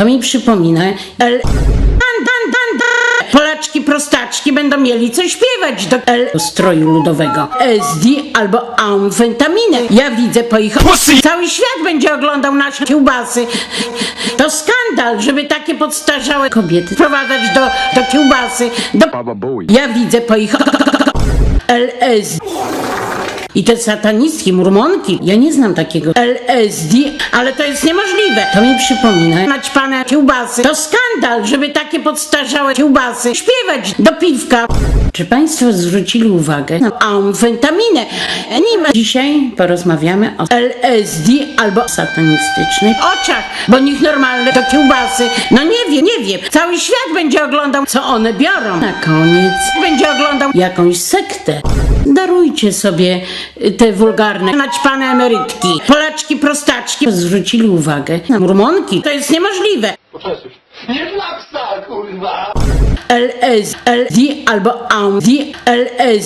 To mi przypomina. L... Dan, dan, dan, dan. Polaczki prostaczki będą mieli co śpiewać do L... stroju ludowego. SD albo amfetaminę. Ja widzę po ich... Cały świat będzie oglądał nasze kiełbasy. To skandal, żeby takie podstarzałe kobiety wprowadzać do, do kiełbasy. Do... Ja widzę po ich LS. I te satanistki, murmonki, ja nie znam takiego LSD, ale to jest niemożliwe. To mi przypomina naćpane kiełbasy. To skandal, żeby takie podstarzałe kiełbasy śpiewać do piwka. Czy Państwo zwrócili uwagę na amfetaminę? Nie ma. Dzisiaj porozmawiamy o LSD albo satanistycznych oczach, bo niech normalne to kiełbasy. No nie wiem, nie wiem. Cały świat będzie oglądał, co one biorą. Na koniec jakąś sektę. Darujcie sobie y, te wulgarne, naćpane emerytki. Polaczki, prostaczki zwrócili uwagę na murmonki. To jest niemożliwe. Nie klapsa, kurwa! LS, LD albo AMD, LS.